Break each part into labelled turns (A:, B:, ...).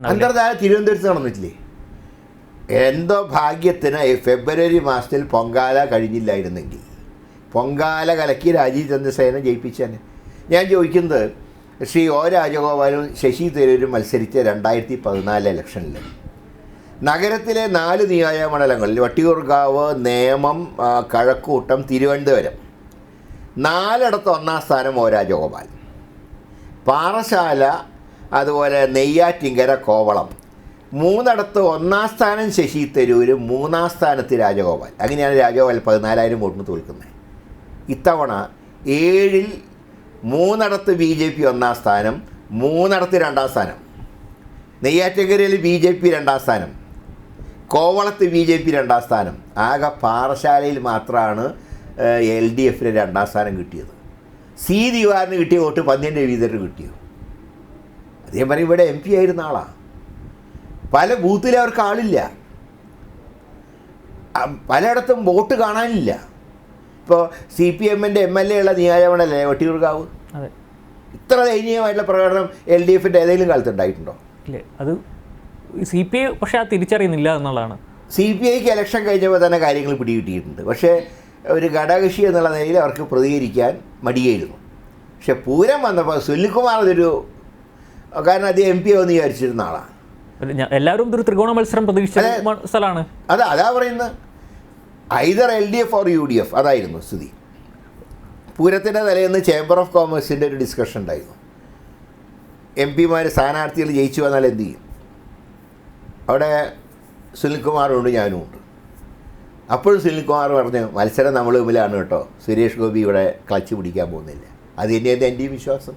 A: അന്തർധാര തിരുവനന്തപുരത്ത് നടന്നിട്ടില്ലേ എന്തോ ഭാഗ്യത്തിന് ഈ ഫെബ്രുവരി മാസത്തിൽ പൊങ്കാല കഴിഞ്ഞില്ലായിരുന്നെങ്കിൽ. പൊങ്കാല കലക്കി രാജീവ് ചന്ദ്രസേന ജയിപ്പിച്ചേനെ ഞാൻ ചോദിക്കുന്നത് ശ്രീ ഒ രാജഗോപാലും ശശി തരൂരും മത്സരിച്ച രണ്ടായിരത്തി പതിനാല് ഇലക്ഷനിൽ നഗരത്തിലെ നാല് നിയോജക മണ്ഡലങ്ങളിൽ വട്ടിയൂർക്കാവ് നേമം കഴക്കൂട്ടം തിരുവനന്തപുരം. നാലിടത്ത് ഒന്നാം സ്ഥാനം ഒ രാജഗോപാൽ. പാറശാല അതുപോലെ നെയ്യാറ്റിങ്കര കോവളം. മൂന്നിടത്ത് ഒന്നാം സ്ഥാനം ശശി തരൂര് മൂന്നാം സ്ഥാനത്ത് രാജഗോപാൽ. അങ്ങനെയാണ് രാജഗോപാൽ പതിനാലായിരം വോട്ടിന് തോൽക്കുന്നത്. ഇത്തവണ ഏഴിൽ മൂന്നിടത്ത് ബി ജെ പി ഒന്നാം സ്ഥാനം മൂന്നിടത്ത് രണ്ടാം സ്ഥാനം. നെയ്യാറ്റിങ്കരയിൽ ബി ജെ പി രണ്ടാം സ്ഥാനം. കോവളത്ത് ബി ജെ പി രണ്ടാം സ്ഥാനം. ആകെ പാറശാലയിൽ മാത്രമാണ് എൽ ഡി എഫിന് രണ്ടാം സ്ഥാനം കിട്ടിയത്. സി ദിവാറിന് കിട്ടിയ വോട്ട് പന്ന്യൻ രവീന്ദ്രന് കിട്ടിയോ? അദ്ദേഹം പറയും ഇവിടെ എം പി ആയിരുന്ന ആളാണ് പല ബൂത്തിലും അവർക്ക് ആളില്ല. പലയിടത്തും വോട്ട് കാണാനില്ല. ഇപ്പോൾ സി പി എമ്മിന്റെ എം എൽ എ ഉള്ള നിയോജകമണ്ഡലേ വട്ടിയൂർക്കാവ്? ഇത്ര ദയനീയമായിട്ടുള്ള പ്രകടനം എൽ ഡി എഫിന്റെ ഏതെങ്കിലും കാലത്ത് ഉണ്ടായിട്ടുണ്ടോ?
B: ഇല്ലേ അത് സി പി ഐ പക്ഷേ അത് തിരിച്ചറിയുന്നില്ല എന്നുള്ളതാണ്.
A: സി പി ഐക്ക് ഇലക്ഷൻ കഴിഞ്ഞപ്പോൾ തന്നെ കാര്യങ്ങൾ പിടികിട്ടിയിട്ടുണ്ട്. പക്ഷേ ഒരു ഘടകക്ഷി എന്നുള്ള നിലയിൽ അവർക്ക് പ്രതികരിക്കാൻ മടിയായിരുന്നു. പക്ഷെ പൂരം വന്നപ്പോൾ സുനിൽകുമാർ അതൊരു കാരണം അദ്ദേഹം എം പി ആവുമെന്ന് വിചാരിച്ചിരുന്ന ആളാണ്
B: എല്ലാവരും ഒരു ത്രികോണ മത്സരം പ്രതീക്ഷിച്ച സ്ഥലമാണ്.
A: അതെ അതാ പറയുന്നത് either L D F or U D F അതായിരുന്നു സ്ഥിതി. പൂരത്തിന്റെ തലേന്ന് ചേംബർ ഓഫ് കോമേഴ്സിന്റെ ഒരു ഡിസ്കഷൻ ഉണ്ടായിരുന്നു. എം പിമാർ സ്ഥാനാർത്ഥികൾ ജയിച്ചു വന്നാൽ എന്ത് ചെയ്യും? അവിടെ സുനിൽകുമാറുണ്ട് ഞാനും ഉണ്ട്. അപ്പോഴും സുനിൽകുമാർ പറഞ്ഞു മത്സരം നമ്മൾ തമ്മിലാണ് കേട്ടോ. സുരേഷ് ഗോപി ഇവിടെ ക്ലച്ച് പിടിക്കാൻ പോകുന്നില്ല. അത് തന്നെയായിരുന്നു എന്റെയും വിശ്വാസം.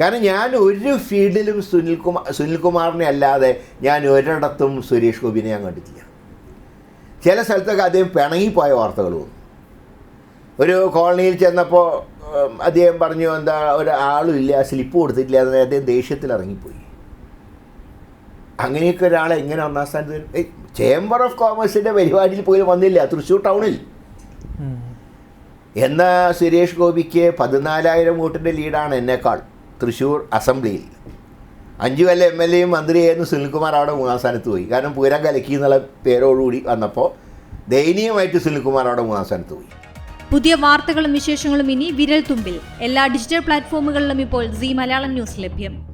A: കാരണം ഞാൻ ഒരു ഫീൽഡിലും സുനിൽ സുനിൽകുമാർ സുനിൽകുമാറിനെ അല്ലാതെ ഞാൻ ഒരിടത്തും സുരേഷ് ഗോപിനെ ഞാൻ കണ്ടിട്ടില്ല. ചില സ്ഥലത്തൊക്കെ അദ്ദേഹം പിണങ്ങിപ്പോയ വാർത്തകൾ വന്നു. ഒരു കോളനിയിൽ ചെന്നപ്പോൾ അദ്ദേഹം പറഞ്ഞു എന്താ ഒരാളും ഇല്ല സ്ലിപ്പ് കൊടുത്തിട്ടില്ല അതായത് അദ്ദേഹം ദേഷ്യത്തിൽ ഇറങ്ങിപ്പോയി. അങ്ങനെയൊക്കെ ഒരാളെ എങ്ങനെ ഒന്നാം സ്ഥാനത്ത് ചേംബർ ഓഫ് കോമേഴ്സിന്റെ പരിപാടിയിൽ പോലും വന്നില്ല തൃശ്ശൂർ ടൗണിൽ. എന്നാൽ സുരേഷ് ഗോപിക്ക് പതിനാലായിരം വോട്ടിന്റെ ലീഡാണ് എന്നെക്കാൾ. തൃശ്ശൂർ അസംബ്ലിയിൽ. അഞ്ചു വല്ല എം എൽ എയും മന്ത്രിയായിരുന്നു സുനിൽകുമാർ അവിടെ മൂന്നാം സ്ഥാനത്ത് പോയി. കാരണം പൂരം കലക്കി എന്നുള്ള പേരോടുകൂടി വന്നപ്പോൾ ദയനീയമായിട്ട് സുനിൽകുമാർ അവിടെ മൂന്നാം സ്ഥാനത്ത് പോയി.
C: പുതിയ വാർത്തകളും വിശേഷങ്ങളും ഇനി വിരൽ തുമ്പിൽ എല്ലാ ഡിജിറ്റൽ പ്ലാറ്റ്ഫോമുകളിലും ഇപ്പോൾ സി മലയാളം ന്യൂസ് ലഭ്യം.